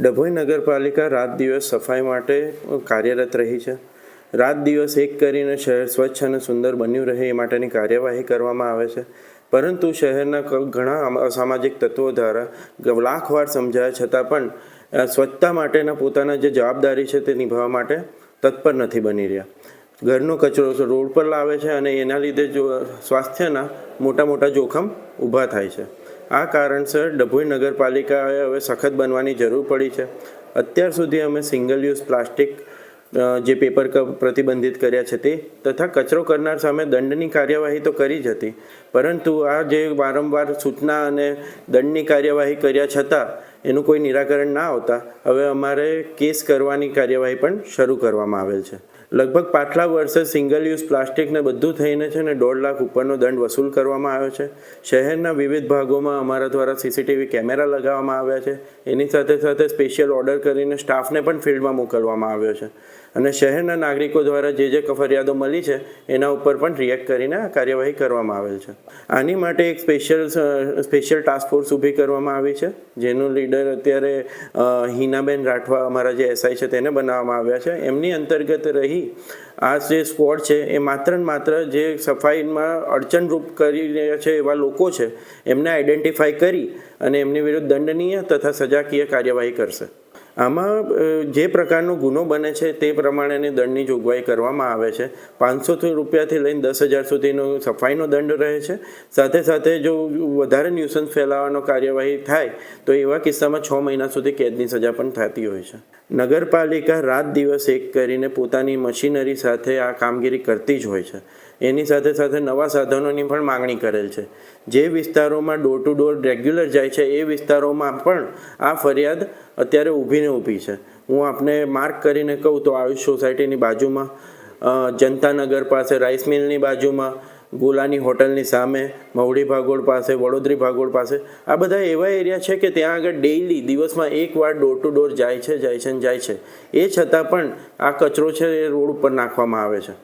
ડભોઈ નગરપાલિકા રાત દિવસ સફાઈ માટે કાર્યરત રહી છે. રાત દિવસ એક કરીને શહેર સ્વચ્છ અને સુંદર બન્યું રહે એ માટેની કાર્યવાહી કરવામાં આવે છે. પરંતુ શહેરના ઘણા અસામાજિક તત્વો દ્વારા લાખવાર સમજાયા છતાં પણ સ્વચ્છતા માટેના પોતાના જે જવાબદારી છે તે નિભાવવા માટે તત્પર નથી બની રહ્યા. ઘરનો કચરો રોડ પર લાવે છે અને એના લીધે જો, સ્વાસ્થ્યના મોટા મોટા જોખમ ઊભા થાય છે. આ કારણસર ડભોઈ નગરપાલિકાએ હવે સખત બનવાની જરૂર પડી છે. અત્યાર સુધી અમે સિંગલ યુઝ પ્લાસ્ટિક જે પેપર કપ પ્રતિબંધિત કર્યા છે તે, તથા કચરો કરનાર સામે દંડની કાર્યવાહી તો કરી જ હતી. પરંતુ આ જે વારંવાર સૂચના અને દંડની કાર્યવાહી કર્યા છતાં એનું કોઈ નિરાકરણ ના આવતા, હવે અમારે કેસ કરવાની કાર્યવાહી પણ શરૂ કરવામાં આવેલ છે. લગભગ પાછલા વર્ષે સિંગલ યુઝ પ્લાસ્ટિકને બધું થઈને છે ને દોઢ લાખ ઉપરનો દંડ વસૂલ કરવામાં આવ્યો છે. શહેરના વિવિધ ભાગોમાં અમારા દ્વારા સીસીટીવી કેમેરા લગાવવામાં આવ્યા છે. એની સાથે સાથે સ્પેશિયલ ઓર્ડર કરીને સ્ટાફને પણ ફિલ્ડમાં મોકલવામાં આવ્યો છે. અને શહેરના નાગરિકો દ્વારા જે જે ફરિયાદો મળી છે, એના ઉપર પણ રિએક્ટ કરીને આ કાર્યવાહી કરવામાં આવેલ છે. આની માટે એક સ્પેશિયલ સ્પેશિયલ ટાસ્ક ફોર્સ ઊભી કરવામાં આવી છે, જેનું લીડર અત્યારે હિનાબેન રાઠવા અમારા જે એસઆઈ છે તેને બનાવવામાં આવ્યા છે. એમની અંતર્ગત રહી આ જે સ્ક્વોડ છે, એ માત્ર ને માત્ર જે સફાઈમાં અડચણરૂપ કરી રહ્યા છે એવા લોકો છે, એમને આઈડેન્ટિફાઈ કરી અને એમની વિરુદ્ધ દંડનીય તથા સજાકીય કાર્યવાહી કરશે. આમાં જે પ્રકારનો ગુનો બને છે તે પ્રમાણેની દંડની જોગવાઈ કરવામાં આવે છે. પાંચસોથી રૂપિયાથી લઈને દસ હજાર સુધીનો સફાઈનો દંડ રહે છે. સાથે સાથે જો વધારે ન્યુસન્સ ફેલાવવાનો કાર્યવાહી થાય, તો એવા કિસ્સામાં છ મહિના સુધી કેદની સજા પણ થતી હોય છે. નગરપાલિકા રાત દિવસ એક કરીને પોતાની મશીનરી સાથે આ કામગીરી કરતી જ હોય છે. એની સાથે સાથે નવા સાધનોની પણ માંગણી કરેલ છે. જે વિસ્તારોમાં ડોર ટુ ડોર રેગ્યુલર જાય છે, એ વિસ્તારોમાં પણ આ ફરિયાદ અત્યારે ઊભીને ઊભી છે. હું આપને માર્ક કરીને કહું તો આયુષ સોસાયટીની બાજુમાં જનતાનગર પાસે રાઈસ મિલની બાજુમાં, ગોલાની હોટલની સામે મવડી ભાગોળ પાસે, વડોદરી ભાગોળ પાસે, આ બધા એવા એરિયા છે કે ત્યાં આગળ ડેઈલી દિવસમાં એક વાર ડોર ટુ ડોર જાય છે જાય છે ને જાય છે. એ છતાં પણ આ કચરો છે એ રોડ ઉપર નાખવામાં આવે છે.